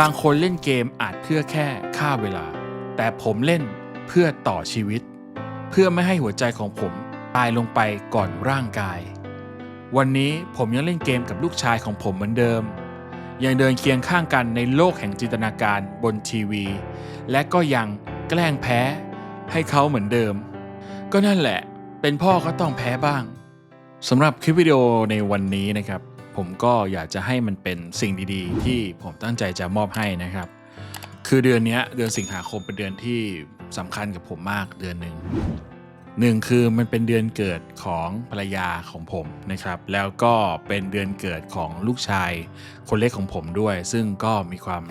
บางคนเล่นเกมอาจเพื่อแค่ฆ่าเวลา แต่ผมเล่นเพื่อต่อชีวิต เพื่อไม่ให้หัวใจของผมตายลงไปก่อนร่างกาย วันนี้ผมยังเล่นเกมกับลูกชายของผมเหมือนเดิม ยังเดินเคียงข้างกันในโลกแห่งจินตนาการบนทีวี และก็ยังแกล้งแพ้ให้เขาเหมือนเดิม ก็นั่นแหละ เป็นพ่อก็ต้องแพ้บ้างสำหรับคลิปวิดีโอในวันนี้นะครับ ผมก็อยากจะให้มันเป็นสิ่งดีๆ ที่ผมตั้งใจจะมอบให้นะครับ คือเดือนนี้เดือนสิงหาคมเป็นเดือนที่สำคัญกับผมมากเดือนหนึ่งหนึ่งคือมันเป็นเดือนเกิดของภรรยาของผมนะครับ แล้วก็เป็นเดือนเกิดของลูกชายคนเล็กของผมด้วย ซึ่งก็มีความ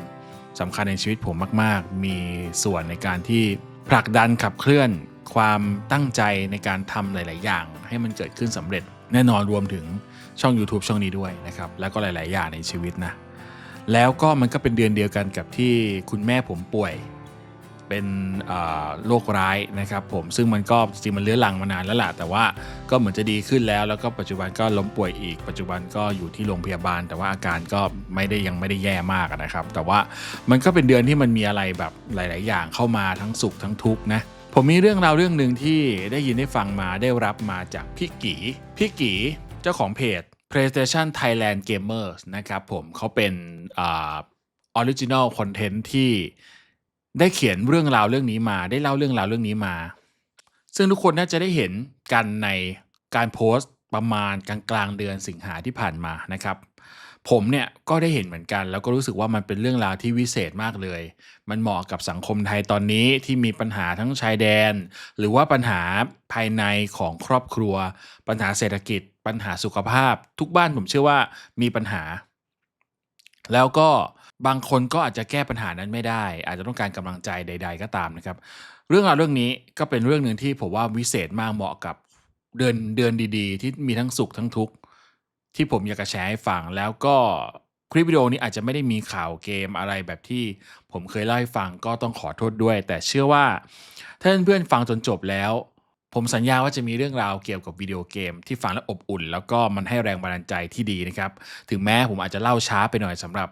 สำคัญในชีวิตผมมาก ๆ มีส่วนในการที่ผลักดันขับเคลื่อนความตั้งใจในการทำหลาย ๆ อย่าง ให้มันเกิดขึ้นสำเร็จแน่นอนรวมถึง ช่อง YouTube ช่องนี้ด้วยนะครับแล้วก็หลาย ๆ อย่างในชีวิตนะแล้วก็มันก็เป็นเดือนเดียวกันกับที่คุณแม่ผมป่วยเป็นโรคร้ายนะครับผมซึ่งมันก็จริงมันเลื้อรังมานานแล้วล่ะแต่ว่าก็เหมือนจะดีขึ้นแล้ว แล้วก็ปัจจุบันก็ล้มป่วยอีก ปัจจุบันก็อยู่ที่โรงพยาบาล แต่ว่าอาการก็ไม่ได้ยังไม่ได้แย่มากนะครับ แต่ว่ามันก็เป็นเดือนที่มันมีอะไรแบบหลาย ๆ อย่างเข้ามาทั้งสุขทั้งทุกข์นะผมมีเรื่องราวเรื่องหนึ่งที่ได้ยินได้ฟังมาได้รับมาจากพี่กีพี่กีเจ้าของเพจ PlayStation Thailand Gamers นะครับผมเขาเป็นออริจินอลคอนเทนต์ที่ได้เขียนเรื่องราวเรื่องนี้มา ได้เล่าเรื่องราวเรื่องนี้มา ซึ่งทุกคนน่าจะได้เห็นกันในการโพสต์ประมาณกลางกลางเดือนสิงหาที่ผ่านมานะครับ ผมเนี่ยก็ได้เห็นเหมือนกัน แล้วก็รู้สึกว่ามันเป็นเรื่องราวที่วิเศษมากเลย มันเหมาะกับสังคมไทยตอนนี้ที่มีปัญหาทั้งชายแดน หรือว่าปัญหาภายในของครอบครัว ปัญหาเศรษฐกิจ ปัญหาสุขภาพ ทุกบ้านผมเชื่อว่ามีปัญหา แล้วก็บางคนก็อาจจะแก้ปัญหานั้นไม่ได้ อาจจะต้องการกำลังใจใด ๆ ก็ตามนะครับ เรื่องราวเรื่องนี้ก็เป็นเรื่องหนึ่งที่ผมว่าวิเศษมากเหมาะกับเดือนเดือนดีๆ ที่มีทั้งสุขทั้งทุกข์ ที่ผมอยากจะแชร์ให้ฟัง แล้วก็คลิปวิดีโอนี้อาจจะไม่ได้มีข่าวเกมอะไรแบบที่ผมเคยเล่าให้ฟังก็ต้องขอโทษด้วย แต่เชื่อว่าถ้าเพื่อนๆฟังจนจบแล้ว ผมสัญญาว่าจะมีเรื่องราวเกี่ยวกับวิดีโอเกม ที่ฟังแล้วอบอุ่น แล้วก็มันให้แรงบันดาลใจที่ดีนะครับถึงแม้ผมอาจจะเล่าช้าไปหน่อยสำหรับ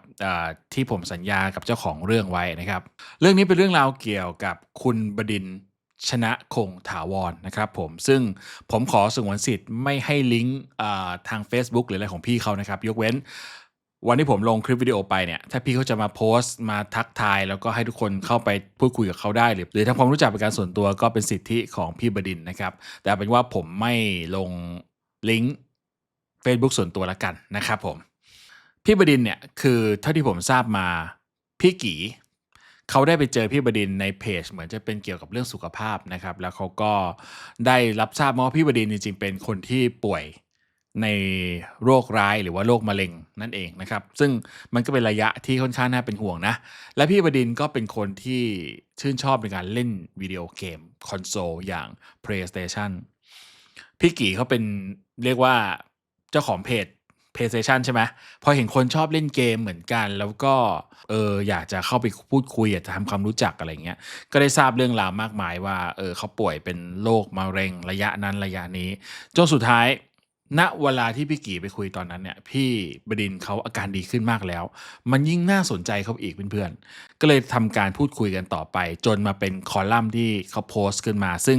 ที่ผมสัญญากับเจ้าของเรื่องไว้นะครับ เรื่องนี้เป็นเรื่องราวเกี่ยวกับคุณบดินท ชนะคงถาวรนะครับผมซึ่งผมขอสงวนสิทธิ์ไม่ให้ลิงก์ทาง Facebook หรืออะไรของพี่เขานะครับ ยกเว้น วันที่ผมลงคลิปวิดีโอไปเนี่ยถ้าพี่เขาจะมาโพสต์มาทักทาย แล้วก็ให้ทุกคนเข้าไปพูดคุยกับเขาได้ หรือหรือทำความรู้จักเป็นการส่วนตัวก็เป็นสิทธิของพี่บดินนะครับ แต่เป็นว่าผมไม่ลงลิงก์ Facebook ส่วนตัวละกันนะครับผมพี่บดินเนี่ยคือเท่าที่ผมทราบมาพี่กี เขาได้ไปเจอพี่บดินในเพจ เหมือนจะเป็นเกี่ยวกับเรื่องสุขภาพนะครับ แล้วเขาก็ได้รับทราบมาว่าพี่บดินจริงๆเป็นคนที่ป่วยในโรคร้ายหรือว่าโรคมะเร็งนั่นเองนะครับ ซึ่งมันก็เป็นระยะที่ค่อนข้างน่าเป็นห่วงนะ และพี่บดินก็เป็นคนที่ชื่นชอบในการเล่นวิดีโอเกมคอนโซลอย่าง PlayStation พี่กีเขาเป็นเรียกว่าเจ้าของเพจ PlayStation ใช่ไหมพอเห็นคนชอบเล่นเกมเหมือนกัน แล้วก็เอออยากจะเข้าไปพูดคุยอยากจะทำความรู้จักอะไรเงี้ยก็ได้ทราบเรื่องราวมากมายว่าเออเขาป่วยเป็นโรคมะเร็งระยะนั้นระยะนี้จนสุดท้ายณเวลาที่พี่กีไปคุยตอนนั้นเนี่ยพี่บดินเขาอาการดีขึ้นมากแล้ว มันยิ่งน่าสนใจเขาอีกเพื่อนๆก็เลยทำการพูดคุยกันต่อไป จนมาเป็นคอลัมน์ที่เขาโพสต์ขึ้นมา ซึ่ง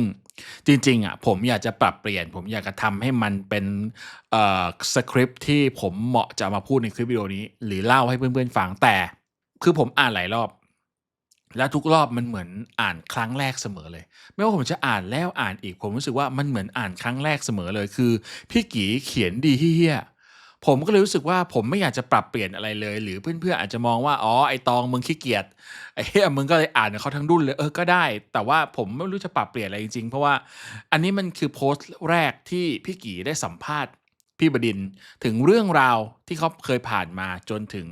จริงๆอะผมอยากจะปรับเปลี่ยน ผมอยากจะทำให้มันเป็นเอ่อสคริปที่ผมเหมาะจะมาพูดในคลิปวิดีโอนี้ หรือเล่าให้เพื่อนๆฟังแต่ คือผมอ่านหลายรอบ แล้วทุกรอบมันเหมือนอ่านครั้งแรกเสมอเลย ไม่ว่าผมจะอ่านแล้วอ่านอีก ผมรู้สึกว่ามันเหมือนอ่านครั้งแรกเสมอเลยคือ พี่กีเขียนดีเฮี้ยๆ ผมก็เลยรู้สึกว่าผมไม่อยากจะปรับเปลี่ยนอะไรเลย หรือเพื่อนๆอาจจะมองว่าอ๋อไอตองมึงขี้เกียจไอ้เหี้ยมึงก็เลยอ่านเขาทั้งดุนเลยเออก็ได้ แต่ว่าผมไม่รู้จะปรับเปลี่ยนอะไรจริงๆ เพราะว่าอันนี้มันคือโพสต์แรกที่พี่กีได้สัมภาษณ์พี่บดินถึงเรื่องราวที่เขาเคยผ่านมาจนถึง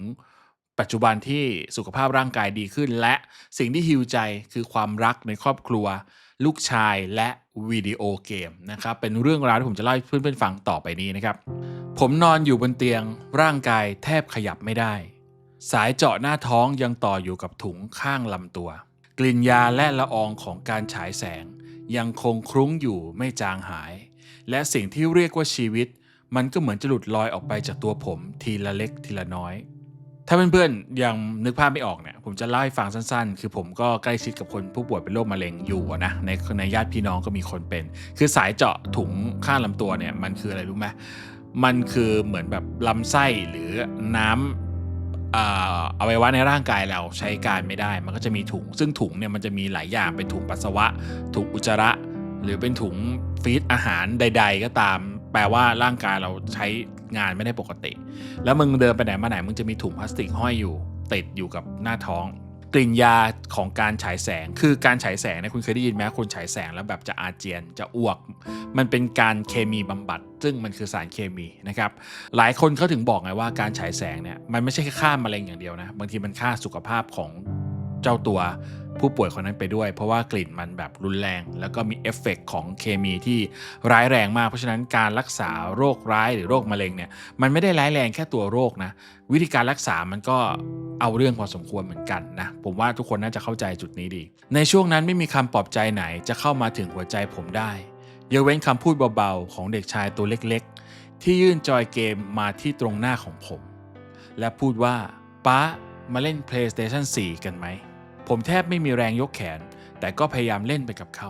ปัจจุบันที่สุขภาพร่างกายดีขึ้น และสิ่งที่ฮิวใจคือความรักในครอบครัว ลูกชายและวิดีโอเกมนะครับเป็นเรื่องราวที่ผมจะเล่าให้เพื่อนๆฟังต่อไปนี้นะครับ ผมนอนอยู่บนเตียงร่างกายแทบขยับไม่ได้ สายเจาะหน้าท้องยังต่ออยู่กับถุงข้างลำตัว กลิ่นยาและละอองของการฉายแสง ยังคงคลุ้งอยู่ไม่จางหาย และสิ่งที่เรียกว่าชีวิต มันก็เหมือนจะหลุดลอยออกไปจากตัวผมทีละเล็กทีละน้อย ถ้าเพื่อนๆยังนึกภาพไม่ออกเนี่ยผมจะเล่าให้ฟังสั้นๆ คือผมก็ใกล้ชิดกับคนผู้ป่วยเป็นโรคมะเร็งอยู่นะในในญาติพี่น้องก็มีคนเป็น คือสายเจาะถุงข้างลำตัวเนี่ยมันคืออะไรรู้ไหมมันคือเหมือนแบบลำไส้หรือน้ำอ่าอวัยวะในร่างกายเราใช้การไม่ได้มันก็จะมีถุง ซึ่งถุงเนี่ยมันจะมีหลายอย่างเป็นถุงปัสสาวะ ถุงอุจจาระ หรือเป็นถุงฟีดอาหารใด ๆ ก็ตาม แปลว่าร่างกายเราใช้ งานไม่ได้ปกติ แล้วมึงเดินไปไหนมาไหนมึงจะมีถุงพลาสติกห้อยอยู่ ติดอยู่กับหน้าท้อง กลิ่นยาของการฉายแสง คือการฉายแสงเนี่ยคุณเคยได้ยินไหมคนฉายแสงแล้วแบบจะอาเจียนจะอ้วก มันเป็นการเคมีบำบัด ซึ่งมันคือสารเคมีนะครับ หลายคนเขาถึงบอกไงว่าการฉายแสงเนี่ยมันไม่ใช่แค่ฆ่ามะเร็งอย่างเดียวนะ บางทีมันฆ่าสุขภาพของ เจ้าตัวผู้ป่วยคนนั้นไปด้วย เพราะว่ากลิ่นมันแบบรุนแรง แล้วก็มีเอฟเฟกต์ของเคมีที่ร้ายแรงมาก เพราะฉะนั้นการรักษาโรคร้ายหรือโรคมะเร็งเนี่ยมันไม่ได้ร้ายแรงแค่ตัวโรคนะ วิธีการรักษามันก็เอาเรื่องพอสมควรเหมือนกันนะ ผมว่าทุกคนน่าจะเข้าใจจุดนี้ดี ในช่วงนั้นไม่มีคำปลอบใจไหนจะเข้ามาถึงหัวใจผมได้ยกเว้นคำพูดเบาๆ ของเด็กชายตัวเล็กๆ ที่ยื่นจอยเกมมาที่ตรงหน้าของผม และพูดว่าป้ามาเล่น PlayStation 4 กันไหม ผมแทบไม่มีแรงยกแขน แต่ก็พยายามเล่นไปกับเขา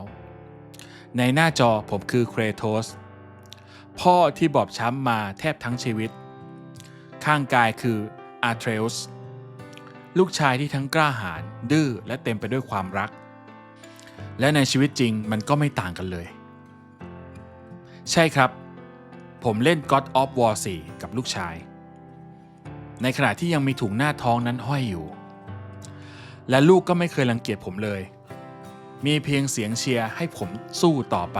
ในหน้าจอผมคือเครโทสพ่อที่บอบช้ำมาแทบทั้งชีวิต ข้างกายคืออาร์เทรลส์ลูกชายที่ทั้งกล้าหาญดื้อและเต็มไปด้วยความรัก และในชีวิตจริงมันก็ไม่ต่างกันเลย ใช่ครับ ผมเล่น God of War 4 กับลูกชาย ในขณะที่ยังมีถุงหน้าท้องนั้นห้อยอยู่ และลูกก็ไม่เคยรังเกียจผมเลย มีเพียงเสียงเชียร์ให้ผมสู้ต่อไป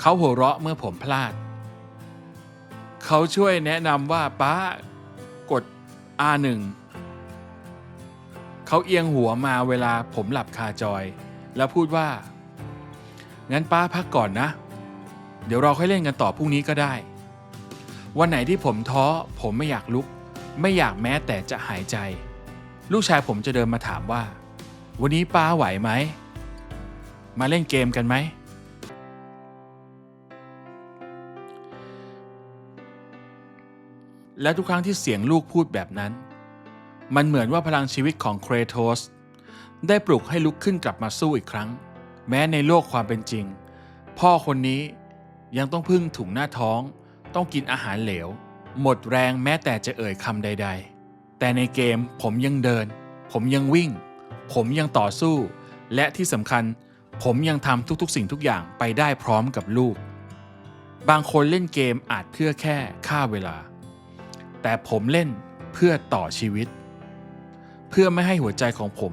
เขาหัวเราะเมื่อผมพลาด เขาช่วยแนะนำว่าป้ากด R1 เขาเอียงหัวมาเวลาผมหลับคาจอย แล้วพูดว่า งั้นป้าพักก่อนนะ เดี๋ยวเราค่อยเล่นกันต่อพรุ่งนี้ก็ได้ วันไหนที่ผมท้อผมไม่อยากลุก ไม่อยากแม้แต่จะหายใจ ลูกชายผมจะเดินมาถามว่า วันนี้ป้าไหวไหม มาเล่นเกมกันไหม และทุกครั้งที่เสียงลูกพูดแบบนั้น มันเหมือนว่าพลังชีวิตของเครโทสได้ปลุกให้ลุกขึ้นกลับมาสู้อีกครั้ง แม้ในโลกความเป็นจริง พ่อคนนี้ยังต้องพึ่งถุงหน้าท้อง ต้องกินอาหารเหลว หมดแรงแม้แต่จะเอ่ยคำใด ๆ แต่ในเกมผมยังเดิน ผมยังวิ่ง ผมยังต่อสู้ และที่สำคัญ ผมยังทำทุกๆ สิ่งทุกอย่างไปได้พร้อมกับลูก บางคนเล่นเกมอาจเพื่อแค่ฆ่าเวลา แต่ผมเล่นเพื่อต่อชีวิต เพื่อไม่ให้หัวใจของผม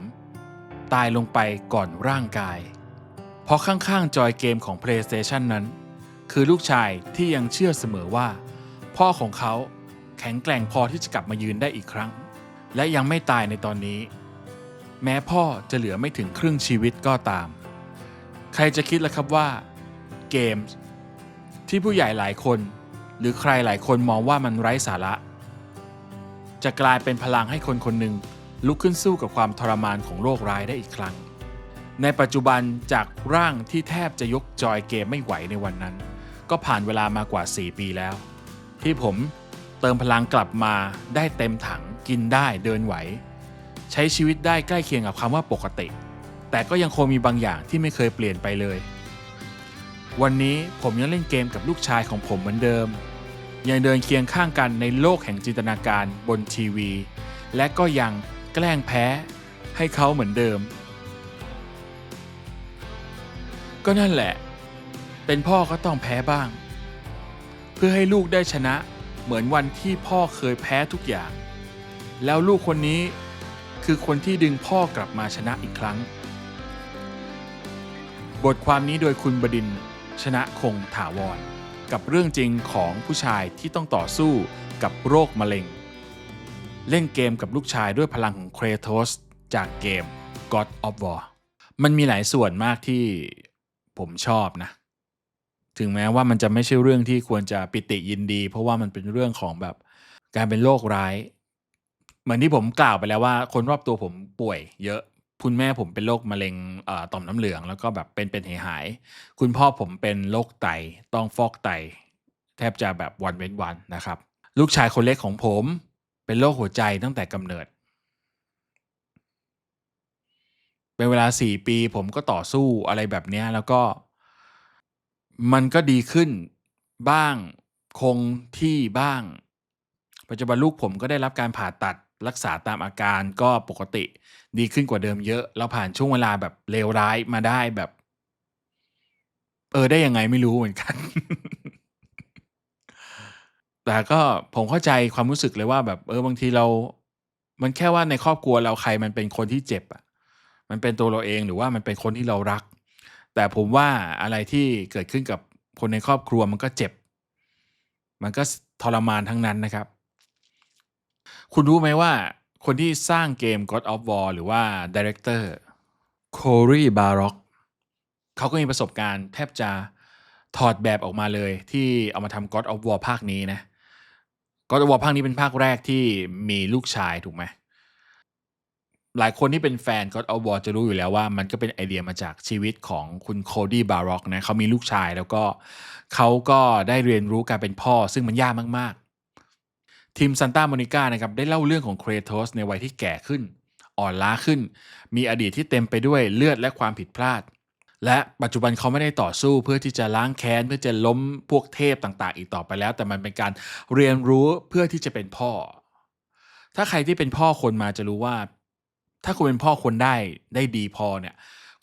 ตายลงไปก่อนร่างกาย เพราะข้างๆจอยเกมของ PlayStation นั้น คือลูกชายที่ยังเชื่อเสมอว่า พ่อของเขา แข็งแกร่งพอที่จะกลับมายืนได้อีกครั้ง และยังไม่ตายในตอนนี้ แม้พ่อจะเหลือไม่ถึงครึ่งชีวิตก็ตาม ใครจะคิดล่ะครับว่า เกมที่ผู้ใหญ่หลายคน หรือใครหลายคนมองว่ามันไร้สาระ จะกลายเป็นพลังให้คนคนหนึ่งลุกขึ้นสู้กับความทรมานของโรคร้ายได้อีกครั้ง ในปัจจุบันจากร่างที่แทบจะยกจอยเกมไม่ไหวในวันนั้น ก็ผ่านเวลามากว่า 4 ปีแล้ว ที่ผม เติมพลังกลับมาได้เต็มถังกินได้เดินไหว ใช้ชีวิตได้ใกล้เคียงกับคำว่าปกติ แต่ก็ยังคงมีบางอย่างที่ไม่เคยเปลี่ยนไปเลย วันนี้ผมยังเล่นเกมกับลูกชายของผมเหมือนเดิม ยังเดินเคียงข้างกันในโลกแห่งจินตนาการบนทีวี และก็ยังแกล้งแพ้ให้เขาเหมือนเดิม ก็นั่นแหละ เป็นพ่อก็ต้องแพ้บ้าง เพื่อให้ลูกได้ชนะ เหมือนวันที่พ่อเคยแพ้ทุกอย่าง แล้วลูกคนนี้คือคนที่ดึงพ่อกลับมาชนะอีกครั้ง บทความนี้โดยคุณบดินชนะคงถาวร กับเรื่องจริงของผู้ชายที่ต้องต่อสู้กับโรคมะเร็ง เล่นเกมกับลูกชายด้วยพลังของเครโทสจากเกม God of War มันมีหลายส่วนมากที่ผมชอบนะ ถึงแม้ว่ามันจะไม่ใช่เรื่องที่ควรจะปิติยินดี เพราะว่ามันเป็นเรื่องของแบบการเป็นโรคร้าย เหมือนที่ผมกล่าวไปแล้วว่า คนรอบตัวผมป่วย เยอะคุณแม่ผมเป็นโรคมะเร็งต่อมน้ำเหลือง แล้วก็แบบเป็นเป็นหายหาย คุณพ่อผมเป็นโรคไตต้องฟอกไต แทบจะแบบวันเว้นวันนะครับ ลูกชายคนเล็กของผมเป็นโรคหัวใจตั้งแต่กำเนิด เป็นเวลา 4 ปีผมก็ต่อสู้อะไรแบบนี้แล้วก็ มันก็ดีขึ้นบ้างคงที่บ้าง ปัจจุบันลูกผมก็ได้รับการผ่าตัดรักษาตามอาการก็ปกติ ดีขึ้นกว่าเดิมเยอะ เราผ่านช่วงเวลาแบบเลวร้ายมาได้แบบ เออได้ยังไงไม่รู้เหมือนกัน แต่ก็ผมเข้าใจความรู้สึกเลยว่าแบบ เออบางทีเรา มันแค่ว่าในครอบครัวเราใครมันเป็นคนที่เจ็บอะ มันเป็นตัวเราเองหรือว่ามันเป็นคนที่เรารัก แต่ผมว่าอะไรที่เกิดขึ้นกับคนในครอบครัวมันก็เจ็บ มันก็ทรมานทั้งนั้นนะครับ คุณรู้ไหมว่าคนที่สร้างเกม God of War หรือว่า Director Cory Barlog เขาก็มีประสบการณ์แทบจะถอดแบบออกมาเลยที่เอามาทำ God of War ภาคนี้นะ God of War ภาคนี้เป็นภาคแรกที่มีลูกชายถูกไหม หลายคนที่เป็นแฟน God of War จะรู้อยู่แล้วว่า มันก็เป็นไอเดียมาจากชีวิตของคุณ Cody Barlog นะเขามีลูกชายแล้วก็เขาก็ได้เรียนรู้การเป็นพ่อซึ่งมันยากมาก ๆ ทีม Santa Monica นะครับได้เล่าเรื่องของ Kratos ในวัยที่แก่ขึ้น อ่อนล้าขึ้น มีอดีตที่เต็มไปด้วยเลือดและความผิดพลาด และปัจจุบันเขาไม่ได้ต่อสู้เพื่อที่จะล้างแค้นเพื่อจะล้มพวกเทพต่าง ๆ อีกต่อไปแล้ว แต่มันเป็นการเรียนรู้เพื่อที่จะเป็นพ่อ ถ้าใครที่เป็นพ่อคนมาจะรู้ว่า ถ้าคุณเป็นพ่อคนได้ได้ดีพอเนี่ย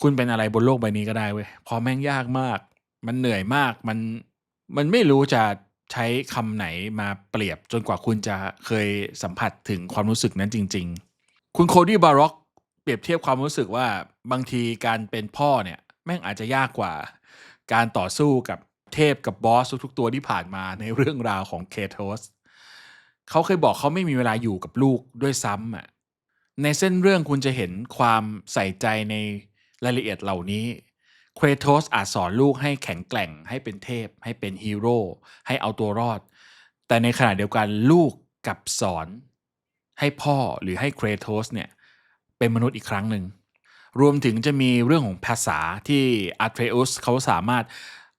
คุณเป็นอะไรบนโลกใบนี้ก็ได้เว้ยพราะแม่งยากมาก มันเหนื่อยมากมันมันไม่รู้จะใช้คำไหนมาเปรียบจนกว่าคุณจะเคยสัมผัสถึงความรู้สึกนั้นจริง ๆ คุณ Cody Barlog เปรียบเทียบความรู้สึกว่าบางทีการเป็นพ่อเนี่ยแม่งอาจจะยากกว่า การต่อสู้กับเทพกับบอสทุกๆตัวที่ผ่านมาในเรื่องราวของ Kratos เขาเคยบอกเขาไม่มีเวลาอยู่กับลูกด้วยซ้ำอะ ในเส้นเรื่องคุณจะเห็นความใส่ใจในรายละเอียดเหล่านี้ Kratos อาจสอนลูกให้แข็งแกร่ง ให้เป็นเทพ ให้เป็นฮีโร่ให้เอาตัวรอด แต่ในขณะเดียวกันลูกกับสอนให้พ่อหรือให้ Kratos เนี่ยเป็นมนุษย์อีกครั้งหนึ่ง รวมถึงจะมีเรื่องของภาษาที่ Atreus เขาสามารถ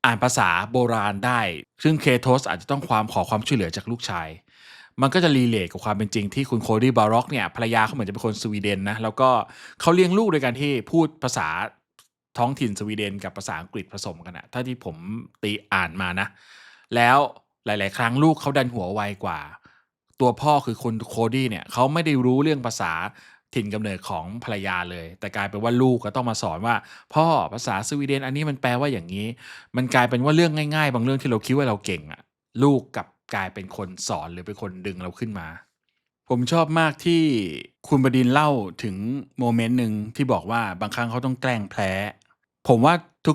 อ่านภาษาโบราณได้ ซึ่ง Kratos อาจจะต้องความขอความช่วยเหลือจากลูกชาย มันก็จะ relate กับความเป็นจริงที่คุณ Cody Barlog เนี่ยภรรยาเขาเหมือนจะเป็นคนสวีเดนนะแล้วก็เขาเลี้ยงลูกโดยการที่พูดภาษาท้องถิ่นสวีเดนกับภาษาอังกฤษผสมกันน่ะเท่าที่ผมตีอ่านมานะ แล้วหลาย ๆ ครั้งลูกเขาดันหัวไวกว่า ตัวพ่อคือคุณ Cody เนี่ยเขาไม่ได้รู้เรื่องภาษาถิ่นกำเนิดของภรรยาเลย แต่กลายเป็นว่าลูกก็ต้องมาสอนว่า พ่อภาษาสวีเดนอันนี้มันแปลว่าอย่างงี้ มันกลายเป็นว่าเรื่องง่าย ๆ บางเรื่องที่เราคิดว่าเราเก่งอะลูกกับ กลายเป็นคนสอนหรือเป็นคนดึงเราขึ้นมา ผมชอบมากที่คุณบดินเล่าถึงโมเมนต์หนึ่งที่บอกว่าบางครั้งเขาต้องแกล้งแพ้ ผมว่า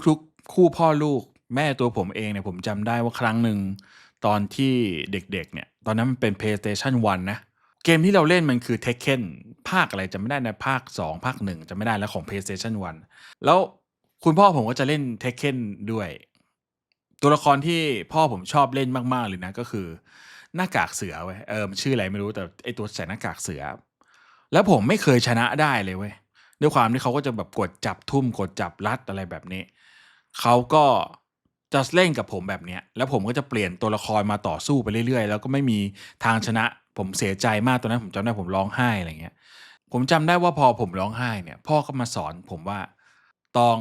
ทุกๆ คู่พ่อลูกแม่ตัวผมเองเนี่ยผมจำได้ว่าครั้งหนึ่งตอนที่เด็กๆเนี่ย ตอนนั้นมันเป็น PlayStation 1 นะ เกมที่เราเล่นมันคือ Tekken ภาคอะไรจำไม่ได้นะภาค 2 ภาค 1จำไม่ได้แล้วของ PlayStation 1 แล้วคุณพ่อผมก็จะเล่น Tekken ด้วย ตัวละครที่พ่อผมชอบเล่นมาก ๆ เลยนะก็คือ หน้ากากเสือเว้ยเออมันชื่ออะไรไม่รู้แต่ไอตัวใส่หน้ากากเสือ แล้วผมไม่เคยชนะได้เลยเว้ยด้วยความที่เขาก็จะแบบกดจับทุ่มกดจับรัดอะไรแบบนี้เขาก็จะเล่นกับผมแบบเนี้ยแล้วผมก็จะเปลี่ยนตัวละครมาต่อสู้ไปเรื่อยๆ แล้วก็ไม่มีทางชนะ ผมเสียใจมากตอนนั้นผมจำได้ผมร้องไห้อะไรเงี้ย ผมจำได้ว่าพอผมร้องไห้เนี่ย พ่อก็มาสอนผมว่า"ตอง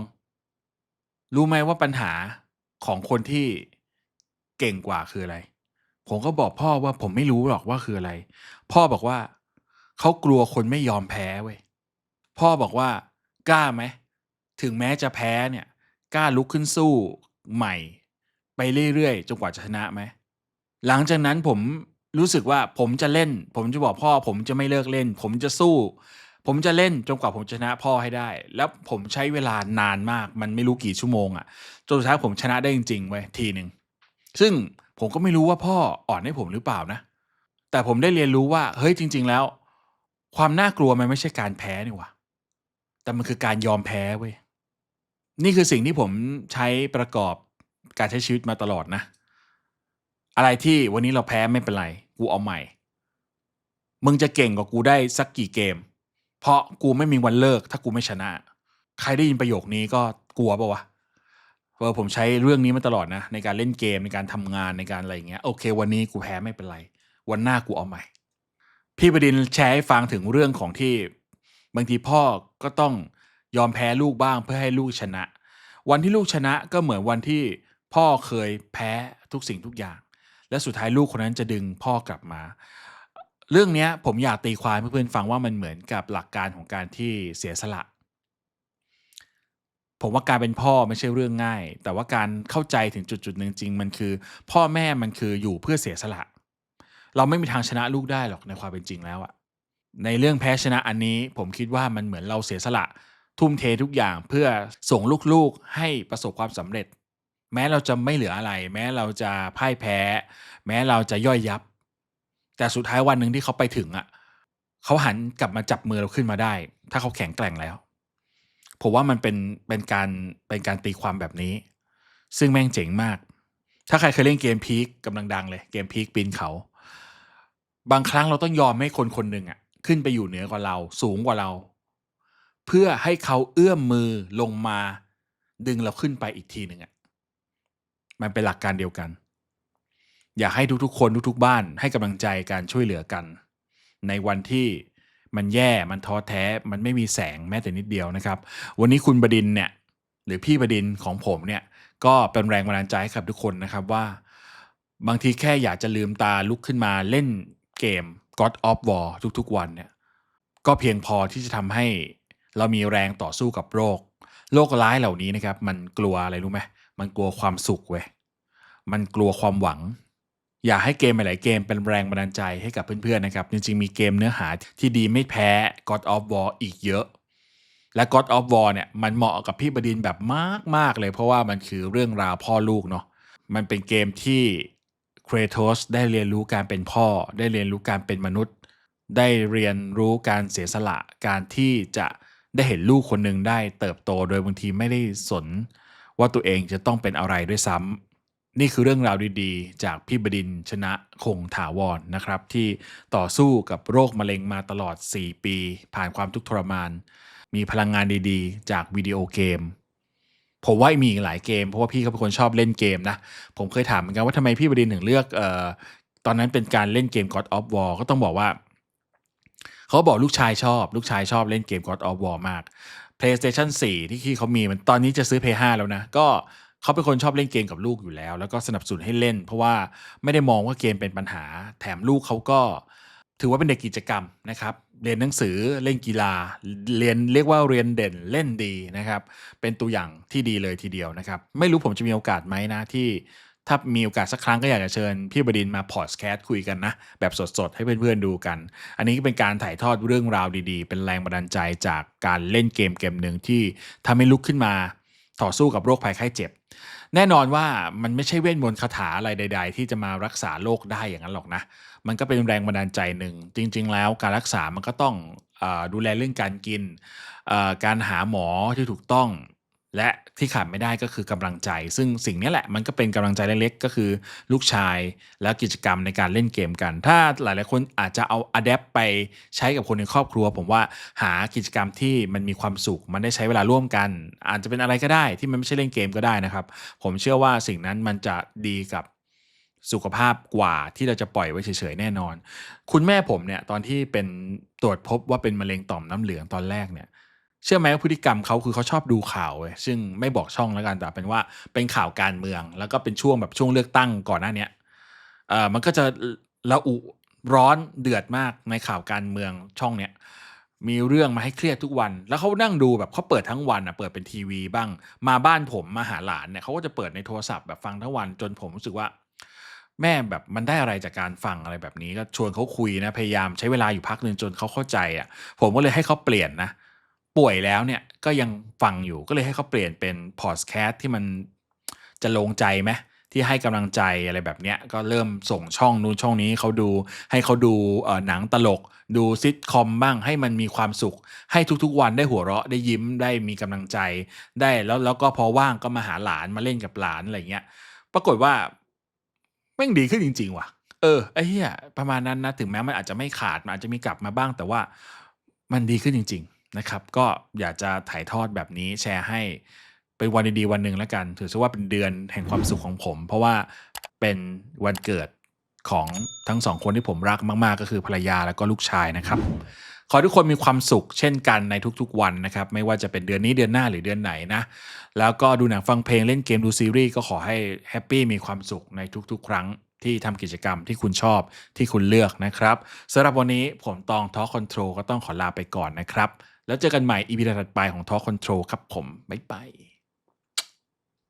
รู้ไหมว่าปัญหา ของคนที่เก่งกว่าคืออะไร?"ผมก็บอกพ่อว่า"ผมไม่รู้หรอกว่าคืออะไร"พ่อบอกว่า"เขากลัวคนไม่ยอมแพ้เว้ย"พ่อบอกว่า"กล้าไหมถึงแม้จะแพ้เนี่ยกล้าลุกขึ้นสู้ใหม่ ไปเรื่อยๆจนกว่าจะชนะไหม?"หลังจากนั้นผมรู้สึกว่าผมจะเล่น ผมจะบอกพ่อ ผมจะไม่เลิกเล่น ผมจะสู้ ผมจะเล่นจนกว่าผมจะชนะพ่อให้ได้ แล้วผมใช้เวลานานมาก มันไม่รู้กี่ชั่วโมงอะจนสุดท้ายผมชนะได้จริงๆเว้ยทีหนึ่งซึ่งผมก็ไม่รู้ว่าพ่ออ่อนให้ผมหรือเปล่านะ แต่ผมได้เรียนรู้ว่าเฮ้ยจริง ๆ แล้ว ความน่ากลัวมันไม่ใช่การแพ้นี่ว่าแต่มันคือการยอมแพ้เว้ยนี่คือสิ่งที่ผมใช้ประกอบการใช้ชีวิตมาตลอดนะ อะไรที่วันนี้เราแพ้ไม่เป็นไร กูเอาใหม่ มึงจะเก่งกว่ากูได้สักกี่เกม เพราะกูไม่มีวันเลิก ถ้ากูไม่ชนะ ใครได้ยินประโยคนี้ก็กลัวปล่าวะ?เออผมใช้เรื่องนี้มาตลอดนะ ในการเล่นเกมในการทำงานในการอะไรอย่างเงี้ยโอเค วันนี้กูแพ้ไม่เป็นไร วันหน้ากูเอาใหม่ พี่บดินแชร์ให้ฟังถึงเรื่องของที่บางทีพ่อก็ต้องยอมแพ้ลูกบ้างเพื่อให้ลูกชนะ วันที่ลูกชนะก็เหมือนวันที่พ่อเคยแพ้ทุกสิ่งทุกอย่าง และสุดท้ายลูกคนนั้นจะดึงพ่อกลับมา เรื่องนี้ผมอยากตีความให้เพื่อนๆฟังว่ามันเหมือนกับหลักการของการที่เสียสละ ผมว่าการเป็นพ่อไม่ใช่เรื่องง่าย แต่ว่าการเข้าใจถึงจุดจุดๆหนึ่งจริงมันคือ พ่อแม่มันคืออยู่เพื่อเสียสละ เราไม่มีทางชนะลูกได้หรอกในความเป็นจริงแล้วอะในเรื่องแพ้ชนะอันนี้ ผมคิดว่ามันเหมือนเราเสียสละ ทุ่มเททุกอย่างเพื่อส่งลูกๆให้ประสบความสำเร็จ แม้เราจะไม่เหลืออะไร แม้เราจะพ่ายแพ้ แม้เราจะย่อยยับ แต่สุดท้ายวันหนึ่งที่เขาไปถึงอะเขาหันกลับมาจับมือเราขึ้นมาได้ ถ้าเขาแข็งแกร่งแล้ว ผมว่ามันเป็นเป็นการเป็นการตีความแบบนี้ ซึ่งแม่งเจ๋งมาก ถ้าใครเคยเล่นเกมพีคกำลังดังเลยเกมพีคปีนเขา บางครั้งเราต้องยอมให้คนคนหนึ่งอะขึ้นไปอยู่เหนือกว่าเรา สูงกว่าเรา เพื่อให้เขาเอื้อมมือลงมา ดึงเราขึ้นไปอีกทีหนึ่งอะมันเป็นหลักการเดียวกัน อยากให้ทุกๆ คนทุกๆ บ้านให้กำลังใจการช่วยเหลือกัน ในวันที่มันแย่มันท้อแท้มันไม่มีแสงแม้แต่นิดเดียวนะครับ วันนี้คุณบดินเนี่ยหรือพี่บดินของผมเนี่ยก็เป็นแรงบันดาลใจให้กับทุกคนนะครับว่า บางทีแค่อยากจะลืมตาลุกขึ้นมาเล่นเกม God of War ทุกๆ วันเนี่ยก็เพียงพอที่จะทำให้เรามีแรงต่อสู้กับโรค โรคร้ายเหล่านี้นะครับ มันกลัวอะไรรู้ไหมมันกลัวความสุขเว้ยมันกลัวความหวัง อยากให้เกมหลายๆเกมเป็นแรงบันดาลใจให้กับเพื่อนๆนะครับ จริงๆ มีเกมเนื้อหาที่ดีไม่แพ้ God of War อีกเยอะ และ God of War เนี่ยมันเหมาะกับพี่บดินแบบมาก ๆ เลย เพราะว่ามันคือเรื่องราวพ่อลูกเนาะมันเป็นเกมที่เครโทสได้เรียนรู้การเป็นพ่อ ได้เรียนรู้การเป็นมนุษย์ ได้เรียนรู้การเสียสละการที่จะได้เห็นลูกคนหนึ่งได้เติบโตโดยบางทีไม่ได้สนว่าตัวเองจะต้องเป็นอะไรด้วยซ้ำ นี่คือเรื่องราวดีๆ จากพี่บดินชนะคงถาวรนะครับ ที่ต่อสู้กับโรคมะเร็งมาตลอด 4 ปี ผ่านความทุกข์ทรมาน มีพลังงานดีๆ จากวิดีโอเกม ผมว่ามีหลายเกม เพราะว่าพี่เขาเป็นคนชอบเล่นเกมนะ ผมเคยถามเหมือนกันว่าทำไมพี่บดินถึงเลือกเอ่อตอนนั้นเป็นการเล่นเกม God of War ก็ต้องบอกว่า เขาบอกลูกชายชอบ ลูกชายชอบเล่นเกม God of War มาก PlayStation 4 ที่ที่เขามีมันตอนนี้จะซื้อ PS 5แล้วนะ ก็ เขาเป็นคนชอบเล่นเกมกับลูกอยู่แล้ว แล้วก็สนับสนุนให้เล่น เพราะว่าไม่ได้มองว่าเกมเป็นปัญหา แถมลูกเขาก็ ถือว่าเป็นเด็กกิจกรรมนะครับเรียนหนังสือเล่นกีฬาเรียนเรียกว่าเรียนเด่นเล่นดีนะครับ เป็นตัวอย่างที่ดีเลยทีเดียวนะครับ ไม่รู้ผมจะมีโอกาสไหมนะที่ถ้ามีโอกาสสักครั้งก็อยากจะเชิญพี่บดินมาพอดแคสต์คุยกันนะ แบบสดๆ ให้เพื่อนๆดูกัน อันนี้ก็เป็นการถ่ายทอดเรื่องราวดีๆ เป็นแรงบันดาลใจจากการเล่นเกมเกมหนึ่งที่ทำให้ลุกขึ้นมา ต่อสู้กับโรคภัยไข้เจ็บ แน่นอนว่ามันไม่ใช่เวทมนต์คาถาอะไรใด ๆ ที่จะมารักษาโรคได้อย่างนั้นหรอกนะ มันก็เป็นแรงบันดาลใจหนึ่ง จริง ๆ แล้วการรักษามันก็ต้องอดูแลเรื่องการกิน การหาหมอที่ถูกต้อง และที่ขาดไม่ได้ก็คือกำลังใจ ซึ่งสิ่งนี้แหละมันก็เป็นกำลังใจเล็กๆ ก็คือลูกชายและกิจกรรมในการเล่นเกมกัน ถ้าหลายๆคนอาจจะเอาอะแดปไปใช้กับคนในครอบครัว ผมว่าหากิจกรรมที่มันมีความสุข มันได้ใช้เวลาร่วมกัน อาจจะเป็นอะไรก็ได้ที่มันไม่ใช่เล่นเกมก็ได้นะครับ ผมเชื่อว่าสิ่งนั้นมันจะดีกับสุขภาพกว่าที่เราจะปล่อยไว้เฉยๆแน่นอน คุณแม่ผมเนี่ยตอนที่เป็นตรวจพบว่าเป็นมะเร็งต่อมน้ำเหลืองตอนแรกเนี่ย เชื่อไหมว่าพฤติกรรมเขาคือเขาชอบดูข่าวเว้ยซึ่งไม่บอกช่องแล้วกันแต่เป็นว่าเป็นข่าวการเมือง แล้วก็เป็นช่วงแบบช่วงเลือกตั้งก่อนหน้าเนี้ยเอ่อมันก็จะระอุร้อนเดือดมากในข่าวการเมืองช่องเนี้ยมีเรื่องมาให้เครียดทุกวัน แล้วเขานั่งดูแบบเขาเปิดทั้งวันอะเปิดเป็นทีวีบ้าง มาบ้านผมมาหาหลานเนี่ยเขาก็จะเปิดในโทรศัพท์แบบฟังทั้งวันจนผมรู้สึกว่า แม่แบบมันได้อะไรจากการฟังอะไรแบบนี้ก็ชวนเขาคุยนะพยายามใช้เวลาอยู่พักหนึ่งจนเขาเข้าใจอะผมก็เลยให้เขาเปลี่ยนนะ ป่วยแล้วเนี่ยก็ยังฟังอยู่ก็เลยให้เขาเปลี่ยนเป็นพอดแคสต์ที่มันจะลงใจไหมที่ให้กำลังใจอะไรแบบเนี้ยก็เริ่มส่งช่องนู้นช่องนี้เขาดูให้เขาดูหนังตลก ดูซิทคอมบ้างให้มันมีความสุข ให้ทุกๆวันได้หัวเราะได้ยิ้มได้มีกำลังใจได้แล้วแล้วก็พอว่างก็มาหาหลานมาเล่นกับหลานอะไรเงี้ยปรากฏว่าแม่งดีขึ้นจริง ๆ ว่ะ เออไอ้เหี้ยประมาณนั้นนะถึงแม้มันอาจจะไม่ขาดมันอาจจะมีกลับมาบ้างแต่ว่ามันดีขึ้นจริง ๆ นะครับก็อยากจะถ่ายทอดแบบนี้แชร์ให้เป็นวันดีๆวันหนึ่งแล้วกัน ถือซะว่าเป็นเดือนแห่งความสุขของผม เพราะว่าเป็นวันเกิดของทั้งสองคนที่ผมรักมาก ๆ ก็คือภรรยาแล้วก็ลูกชายนะครับ ขอทุกคนมีความสุขเช่นกันในทุกๆวันนะครับ ไม่ว่าจะเป็นเดือนนี้เดือนหน้าหรือเดือนไหนนะ แล้วก็ดูหนังฟังเพลงเล่นเกมดูซีรีส์ก็ขอให้แฮปปี้มีความสุขในทุกๆ ครั้งที่ทำกิจกรรมที่คุณชอบที่คุณเลือกนะครับสำหรับวันนี้ผมตองทอคอนโทรก็ต้องขอลาไปก่อนนะครับ แล้วเจอกันใหม่อีพีถัดไปของทอคอนโทรครับผมบ๊ายบาย